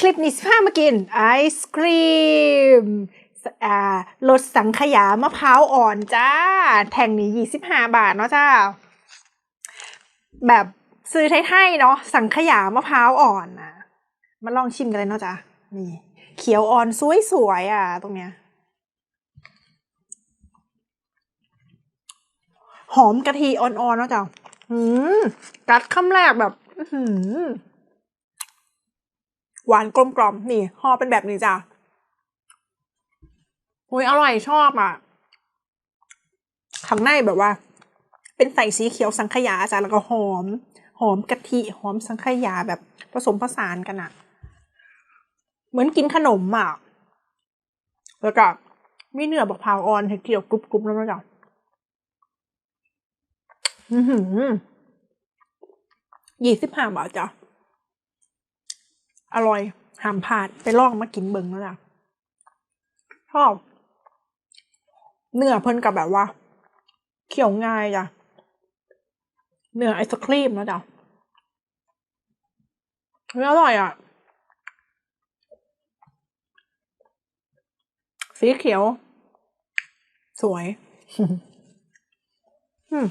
คลิปนี้สิพามากินไอศครีมอ่ารสสังขยามะพร้าวอ่อนจ้า แท่งนี้ยี่สิบห้าบาทเนาะจ้า แบบซื้อไทยๆเนาะสังขยามะพร้าวอ่อนนะมาลองชิมกันเลยเนาะจ้านี่เขียวอ่อนสวยๆอะ ตรงเนี้ยหอมกะทิอ่อนๆเนาะจ้าอืมกัดคำแรกแบบ หือ หวานกลมกล่อมนี่ห่อเป็นแบบนี้จ้ะอุ้ยอร่อยชอบอะข้างในแบบว่า เป็นใส่สีเขียวสังขยาจ้ะแล้วก็หอม หอมกะทิหอมสังขยาแบบผสมผสานกันอะเหมือนกินขนมอะแล้วก็มีเนื้อบักพร้าวอ่อนเกี่ยวกรุบๆแล้วนะจ๊ะอือหือยี่สิบห้าบาทจ้ะ อร่อยห้ามพลาดไปลองมากินเบิงแล้วจ้ะชอบเนื้อเพิ่นกับแบบว่าเคี่ยวง่ายจ้ะเนื้อไอศครีมนะจ๊ะเฮ้ยอร่อยอะ สีเขียว สวย อืม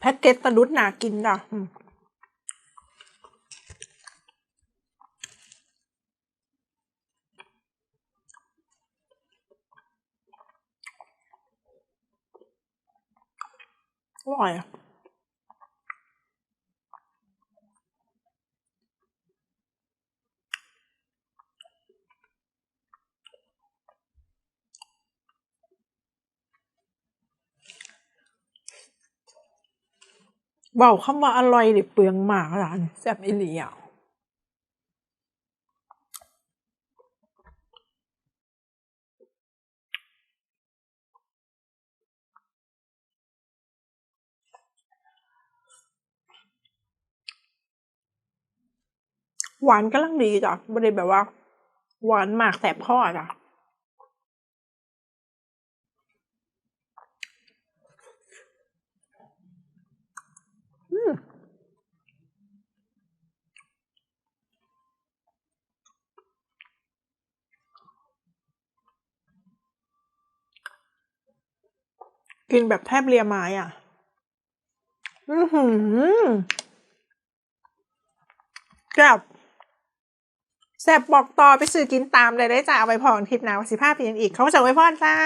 แพ็กเกจตะลุดหนากินจ้ะอร่อยอะ เบาคำว่าอร่อยดิเปลืองหมากร้านแซ่บอีหลีอะหวานกำลังดีจ้ะไม่ได้แบบว่า หวานมากแสบคอจ้ะ กินแบบแทบเลียไม้อะ อือหือแซ่บแซ่บบอกต่อไปซื้อกินตามเลยได้จ้าเอาไปพองทิปหนาวสิภาพเพียงอีก เขาจะไว้พอนจ้า